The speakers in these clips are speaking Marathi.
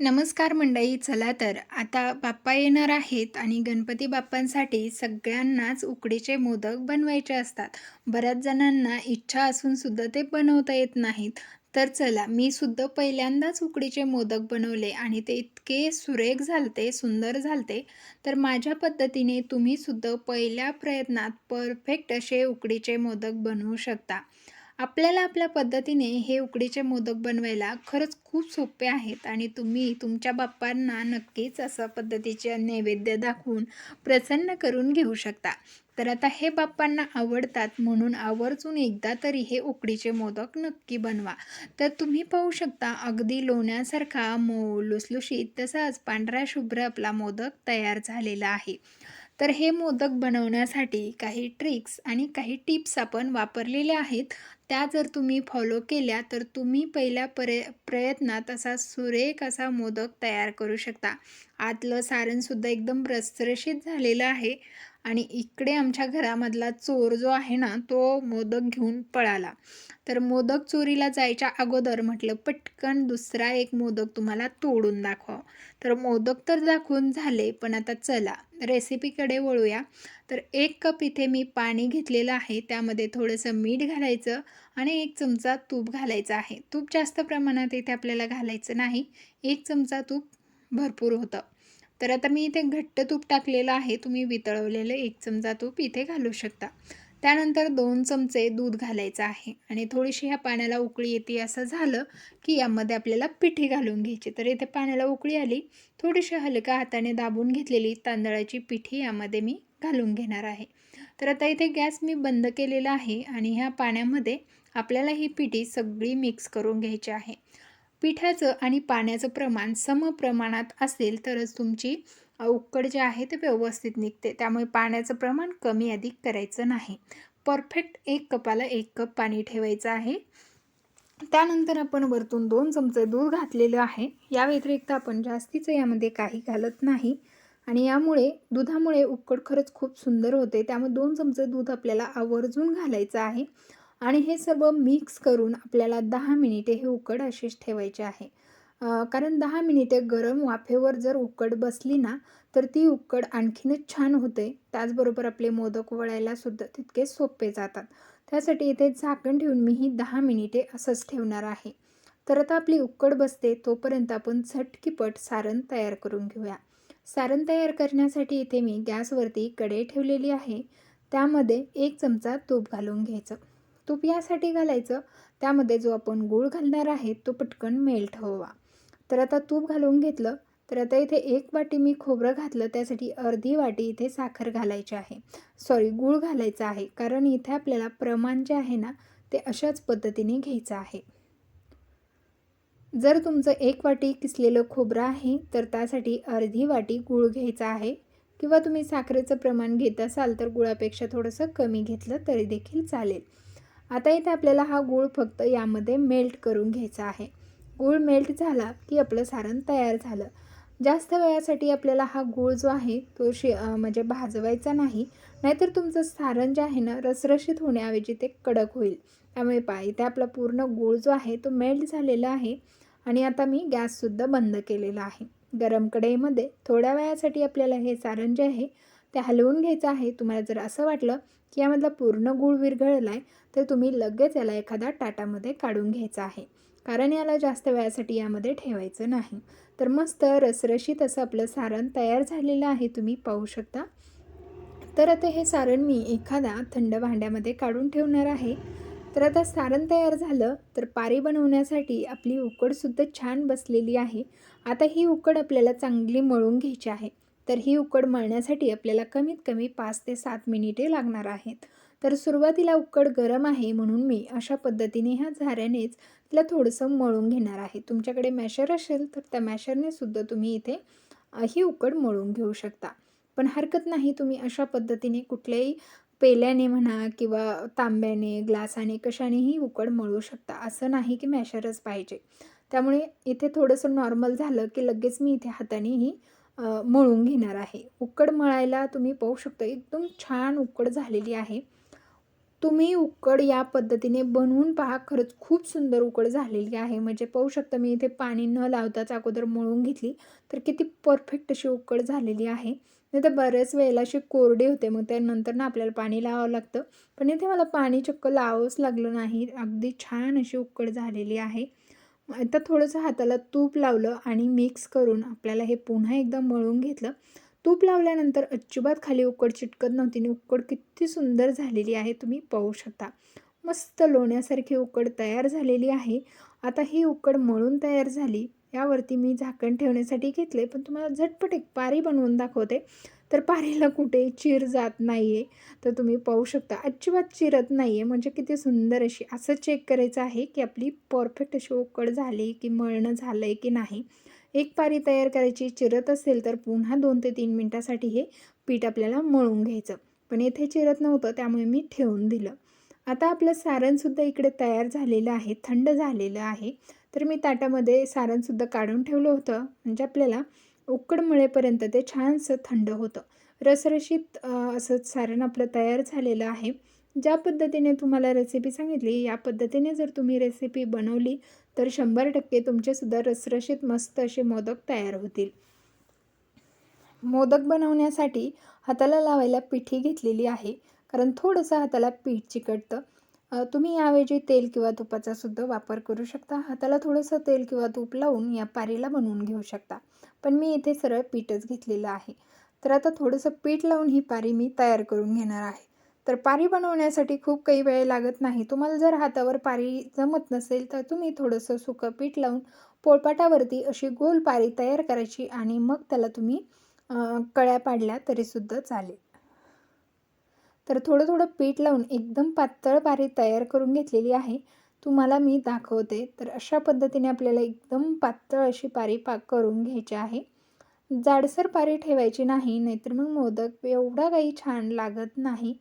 नमस्कार मंडळी चला तर. आता बाप्पा येणार आहेत आणि गणपती बाप्पांसाठी सगळ्यांनाच उकडीचे मोदक बनवायचे असतात. बऱ्याच जणांना इच्छा असूनसुद्धा ते बनवता येत नाहीत. तर चला मी सुद्धा पहिल्यांदाच उकडीचे मोदक बनवले आणि ते इतके सुरेख झालते सुंदर झालते. तर माझ्या पद्धतीने तुम्ही सुद्धा पहिल्या प्रयत्नात परफेक्ट असे उकडीचे मोदक बनवू शकता. आपल्याला आपल्या पद्धतीने हे उकडीचे मोदक बनवायला खरंच खूप सोपे आहेत आणि तुम्ही तुमच्या बाप्पांना नक्कीच असं पद्धतीचे नैवेद्य दाखवून प्रसन्न करून घेऊ शकता. तर आता हे बाप्पांना आवडतात म्हणून आवर्जून एकदा तरी हे उकडीचे मोदक नक्की बनवा. तर तुम्ही पाहू शकता अगदी लोण्यासारखा मऊ लुसलुशीत तसाच पांढरा शुभ्र आपला मोदक तयार झालेला आहे. तर हे मोदक बनवण्यासाठी काही ट्रिक्स आणि काही टिप्स आपण वापरलेल्या आहेत. त्या जर तुम्ही फॉलो केल्या तर तुम्ही पहिल्या परे प्रयत्नात असा सुरेख असा मोदक तयार करू शकता. आतलं सारणसुद्धा एकदम रसरशीत झालेलं आहे. आणि इकडे आमच्या घरामधला चोर जो आहे ना तो मोदक घेऊन पळाला. तर मोदक चोरीला जायच्या अगोदर म्हटलं पटकन दुसरा एक मोदक तुम्हाला तोडून दाखवा. तर मोदक तर दाखवून झाले पण आता चला रेसिपीकडे वळूया. तर एक कप इथे मी पाणी घेतलेलं आहे त्यामध्ये थोडंसं मीठ घालायचं आणि एक चमचा तूप घालायचं आहे. तूप जास्त प्रमाणात इथे आपल्याला घालायचं नाही. एक चमचा तूप भरपूर होतं. तर आता मी इथे घट्ट तूप टाकलेलं आहे. तुम्ही वितळवलेलं एक चमचा तूप इथे घालू शकता. त्यानंतर दोन चमचे दूध घालायचं आहे. आणि थोडीशी ह्या पाण्याला उकळी येते असं झालं की यामध्ये आपल्याला पिठी घालून घ्यायची. तर इथे पाण्याला उकळी आली. थोडीशी हलक्या हाताने दाबून घेतलेली तांदळाची पिठी यामध्ये मी घालून घेणार आहे. तर आता इथे गॅस मी बंद केलेला आहे. आणि ह्या पाण्यामध्ये आपल्याला ही पिठी सगळी मिक्स करून घ्यायची आहे. पिठाचं आणि पाण्याचं प्रमाण सम प्रमाणात असेल तरच तुमची उकड जे आहे ते व्यवस्थित निघते. त्यामुळे पाण्याचं प्रमाण कमी अधिक करायचं नाही. परफेक्ट एक कपाला एक कप पाणी ठेवायचं आहे. त्यानंतर आपण वरतून दोन चमचे दूध घातलेलं आहे. या व्यतिरिक्त आपण जास्तीचं यामध्ये काही घालत नाही. आणि यामुळे दुधामुळे उकड खरंच खूप सुंदर होते. त्यामुळे दोन चमचे दूध आपल्याला आवर्जून घालायचं आहे. आणि हे सर्व मिक्स करून आपल्याला दहा मिनिटे हे उकड अशीच ठेवायचे आहे. कारण दहा मिनिटे गरम वाफेवर जर उकड बसली ना तर ती उकड आणखीनच छान होते. त्याचबरोबर आपले मोदक वळायला सुद्धा तितके सोपे जातात. त्यासाठी इथे झाकण ठेवून मी ही दहा मिनिटे असंच ठेवणार आहे. तर आता आपली उकड बसते तोपर्यंत आपण झटकीपट सारण तयार करून घेऊया. सारण तयार करण्यासाठी इथे मी गॅसवरती कढई ठेवलेली आहे. त्यामध्ये एक चमचा तूप घालून घ्यायचं. तूप यासाठी घालायचं. त्यामध्ये जो आपण गूळ घालणार आहे तो पटकन मेल्ट हवा तर आता तूप घालून घेतलं तर आता इथे एक वाटी मी खोबरं घातलं त्यासाठी अर्धी वाटी इथे साखर घालायची आहे. सॉरी गूळ घालायचं आहे कारण इथे आपल्याला प्रमाण जे आहे ना ते अशाच पद्धतीने घ्यायचं आहे. जर तुमचं एक वाटी किसलेलं खोबरं आहे तर त्यासाठी अर्धी वाटी गूळ घ्यायचा आहे. किंवा तुम्ही साखरेचं प्रमाण घेत असाल तर गुळापेक्षा थोडंसं कमी घेतलं तरी देखील चालेल. आता इथे आपल्याला हा गूळ फक्त यामध्ये मेल्ट करून घ्यायचा आहे. गूळ मेल्ट झाला की आपलं सारण तयार झालं. जास्त वेळासाठी आपल्याला हा गूळ जो आहे तो शे म्हणजे भाजवायचा नाही. नाहीतर तुमचं सारण जे आहे ना रसरशीत होण्याऐवजी ते कडक होईल. त्यामुळे पा इथे आपला पूर्ण गूळ जो आहे तो मेल्ट झालेला आहे आणि आता मी गॅससुद्धा बंद केलेला आहे. गरम कढईमध्ये थोड्या वेळासाठी आपल्याला हे सारण जे आहे ते हलवून घ्यायचं आहे. तुम्हाला जर असं वाटलं की यामधला पूर्ण गूळ विरघळला आहे तर तुम्ही लगेच याला एखादा टाटामध्ये काढून घ्यायचं आहे. कारण याला जास्त वेळासाठी यामध्ये ठेवायचं नाही. तर मस्त रसरशीत असं आपलं सारण तयार झालेलं आहे. तुम्ही पाहू शकता. तर आता हे सारण मी एखादा थंड भांड्यामध्ये काढून ठेवणार आहे. तर आता सारण तयार झालं तर पारी बनवण्यासाठी आपली उकडसुद्धा छान बसलेली आहे. आता ही उकड आपल्याला चांगली मळून घ्यायची आहे. तर ही उकड मळण्यासाठी आपल्याला कमीत कमी पाच ते सात मिनिटे लागणार आहेत. तर सुरुवातीला उकड गरम आहे म्हणून मी अशा पद्धतीने ह्या झाऱ्यानेच तिला थोडंसं मळून घेणार आहे. तुमच्याकडे मॅशर असेल तर त्या मॅशरने सुद्धा तुम्ही इथे ही उकड मळून घेऊ शकता. पण हरकत नाही तुम्ही अशा पद्धतीने कुठल्याही पेल्याने म्हणा किंवा तांब्याने ग्लासाने कशानेही उकड मळू शकता. असं नाही की मॅशरच पाहिजे. त्यामुळे इथे थोडंसं नॉर्मल झालं की लगेच मी इथे हाताने ही मळून घेणार आहे. उकड मळायला तुम्ही पाहू शकता एकदम छान उकड झालेली आहे. तुम्ही उकड या पद्धतीने बनवून पहा खरंच खूप सुंदर उकड झालेली आहे. म्हणजे पाहू शकता मी इथे पाणी न लावताच अगोदर मळून घेतली. तर किती परफेक्ट अशी उकड झालेली आहे. नाही तर बऱ्याच वेळेला अशी कोरडे होते मग त्यानंतर ना आपल्याला पाणी लावावं लागतं. पण इथे मला पाणी चक्क लावावंच लागलं नाही. अगदी छान अशी उकड झालेली आहे. आता थोडंसं हाताला तूप लावलं आणि मिक्स करून आपल्याला हे पुन्हा एकदा मळून घेतलं. तूप लावल्यानंतर अजिबात खाली उकड चिटकत नव्हती आणि उकड किती सुंदर झालेली आहे तुम्ही पाहू शकता. मस्त लोण्यासारखी उकड तयार झालेली आहे. आता ही उकड मळून तयार झाली. यावरती मी झाकण ठेवण्यासाठी घेतले पण तुम्हाला झटपट एक पारी बनवून दाखवते. तर पारीला कुठे चिर जात नाही आहे तर तुम्ही पाहू शकता अजिबात चिरत नाही आहे म्हणजे किती सुंदर अशी असं चेक करायचं आहे की आपली परफेक्ट अशी उकड झाली की मळणं झालं आहे की नाही. एक पारी तयार करायची चिरत असेल तर पुन्हा दोन ते तीन मिनटासाठी हे पीठ आपल्याला मळून घ्यायचं. पण येथे चिरत नव्हतं त्यामुळे मी ठेवून दिलं. आता आपलं सारणसुद्धा इकडे तयार झालेलं आहे थंड झालेलं आहे. तर मी ताटामध्ये सारणसुद्धा काढून ठेवलं होतं. म्हणजे आपल्याला उकड मळेपर्यंत ते छानसं थंड होतं. रसरशीत असं सारण आपलं तयार झालेलं आहे. ज्या पद्धतीने तुम्हाला रेसिपी सांगितली या पद्धतीने जर तुम्ही रेसिपी बनवली तर शंभर टक्के तुमचेसुद्धा रसरशीत मस्त असे मोदक तयार होतील. मोदक बनवण्यासाठी हाताला लावायला पिठी घेतलेली आहे कारण थोडंसं हाताला पीठ चिकटतं. तुम्ही याऐवजी तेल किंवा तुपाचा सुद्धा वापर करू शकता. हाताला थोडंसं तेल किंवा तूप लावून या पारीला बनवून घेऊ शकता. पण मी इथे सरळ पीठच घेतलेलं आहे. तर आता थोडंसं पीठ लावून ही पारी मी तयार करून घेणार आहे. तर पारी बनवण्यासाठी खूप काही वेळ लागत नाही. तुम्हाला जर हातावर पारी जमत नसेल तर तुम्ही थोडंसं सुकं पीठ लावून पोळपाटावरती अशी गोल पारी तयार करायची आणि मग त्याला तुम्ही कळ्या पाडल्या तरीसुद्धा चालेल. तर थोडं थोडं पीठ लावून एकदम पातळ पारी तयार करून घेतलेली आहे. तुम्हाला मी दाखवते. तर अशा पद्धतीने आपल्याला एकदम पातळ अशी पारी पाक करून घ्यायची आहे. जाडसर पारी ठेवायची नाही नाहीतर मग मोदक एवढा काही छान लागत नाही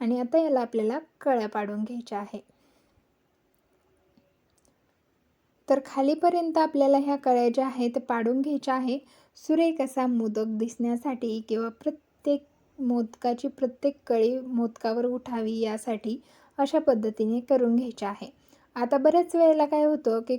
आणि आता याला आपल्याला कळ्या पाडून घ्यायच्या आहे. तर खालीपर्यंत आपल्याला ह्या कळ्या ज्या आहेत पाडून घ्यायच्या आहे. सुरेख असा मोदक दिसण्यासाठी किंवा प्रत्येक मोदकाची प्रत्येक कळी मोदकावर उठावी यासाठी अशा पद्धतीने करून घ्यायच्या आहे. आता बऱ्याच वेळेला काय होतं की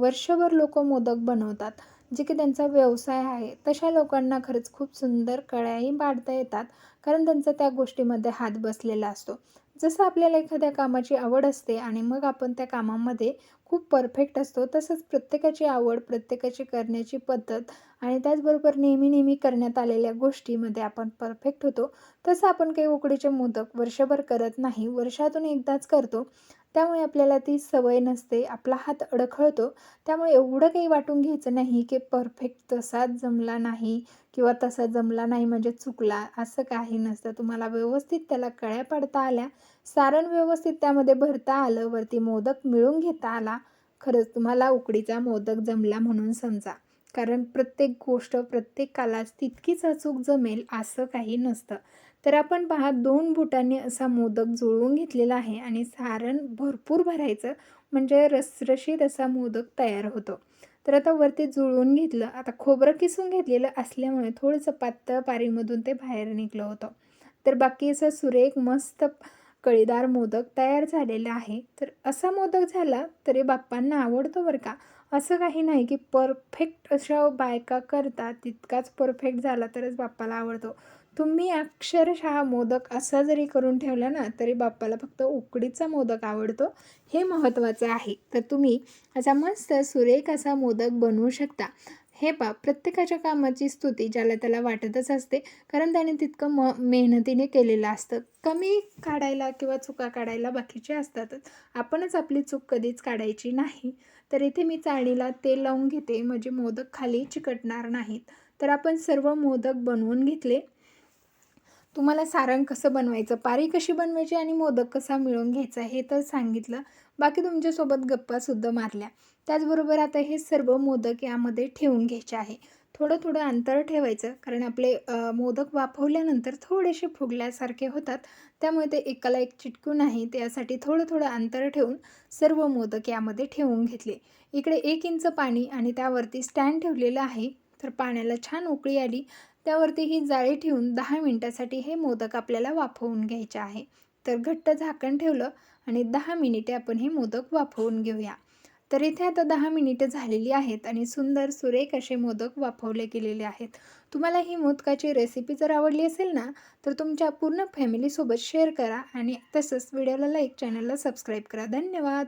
वर्षभर लोक मोदक बनवतात जे की त्यांचा व्यवसाय आहे तशा लोकांना खरंच खूप सुंदर कळ्याही पाडता येतात कारण त्यांचा त्या गोष्टीमध्ये हात बसलेला असतो. जसं आपल्याला एखाद्या कामाची आवड असते आणि मग आपण त्या कामामध्ये खूप परफेक्ट असतो तसंच प्रत्येकाची आवड प्रत्येकाची करण्याची पद्धत आणि त्याचबरोबर नेहमी नेहमी करण्यात आलेल्या गोष्टीमध्ये आपण परफेक्ट होतो. तसं आपण काही उकडीचे मोदक वर्षभर करत नाही वर्षातून एकदाच करतो. त्यामुळे आपल्याला ती सवय नसते आपला हात अडखळतो. त्यामुळे एवढं काही वाटून घ्यायचं नाही की परफेक्ट तसाच जमला नाही किंवा तसा जमला नाही म्हणजे चुकला असं काही नसतं. तुम्हाला व्यवस्थित त्याला कळ्या पडता आल्या. सारण व्यवस्थित त्यामध्ये भरता आलं वरती मोदक मिळून घेता आला खरंच तुम्हाला उकडीचा मोदक जमला म्हणून समजा. कारण प्रत्येक गोष्ट प्रत्येकालाच तितकीच अचूक जमेल असं काही नसतं. तर आपण पहा दोन बोटांनी असा मोदक जुळवून घेतलेला आहे आणि सारण भरपूर भरायचं म्हणजे रसरशीत असा मोदक तयार होतो. तर आता वरती जुळवून घेतलं आता खोबरं किसून घेतलेलं असल्यामुळे थोडंसं पातळ पारीमधून ते बाहेर निघलं होतं. तर बाकी असं सुरेख मस्त कळीदार मोदक तयार झालेला आहे. तर असा मोदक झाला तरी बाप्पांना आवडतो बरं का? असं काही नाही की परफेक्ट अशा बायका करतात तितकाच परफेक्ट झाला तरच बाप्पाला आवडतो. तुम्ही अक्षरशः मोदक असा जरी करून ठेवला ना तरी बाप्पाला फक्त उकडीचा मोदक आवडतो. हे महत्त्वाचं आहे. तर तुम्ही असा मस्त सुरेख असा मोदक बनवू शकता. हे पा प्रत्येकाच्या कामाची स्तुती ज्याला त्याला वाटतच असते कारण त्याने तितकं म मेहनतीने केलेलं असतं. कमी काढायला किंवा चुका काढायला बाकीचे असतातच. आपणच आपली चूक कधीच काढायची नाही. तर इथे मी चाळणीला तेल लावून घेते. म्हणजे मोदक खाली चिकटणार नाहीत. तर आपण सर्व मोदक बनवून घेतले. तुम्हाला सारण कसं बनवायचं पारी कशी बनवायची आणि मोदक कसा मिळवून घ्यायचा हे तर सांगितलं. बाकी तुमच्यासोबत गप्पासुद्धा मारल्या. त्याचबरोबर आता हे सर्व मोदक यामध्ये ठेवून घ्यायचे आहे. थोडं थोडं अंतर ठेवायचं कारण आपले मोदक वाफवल्यानंतर थोडेसे फुगल्यासारखे होतात. त्यामुळे ते एकाला एक चिटकू नाही त्यासाठी थोडं थोडं अंतर ठेवून सर्व मोदक यामध्ये ठेवून घेतले. इकडे एक इंच पाणी आणि त्यावरती स्टँड ठेवलेलं आहे. तर पाण्याला छान उकळी आली. त्यावरती ही जाळी ठेवून दहा मिनटासाठी हे मोदक आपल्याला वाफवून घ्यायचे आहे. तर घट्ट झाकण ठेवलं आणि दहा मिनिटे आपण हे मोदक वाफवून घेऊया. तर इथे आता दहा मिनिटं झालेली आहेत आणि सुंदर सुरेख असे मोदक वाफवले गेलेले आहेत. तुम्हाला ही मोदकाची रेसिपी जर आवडली असेल ना तर तुमच्या पूर्ण फॅमिलीसोबत शेअर करा आणि तसंच व्हिडिओला लाईक चॅनलला सबस्क्राईब करा. धन्यवाद!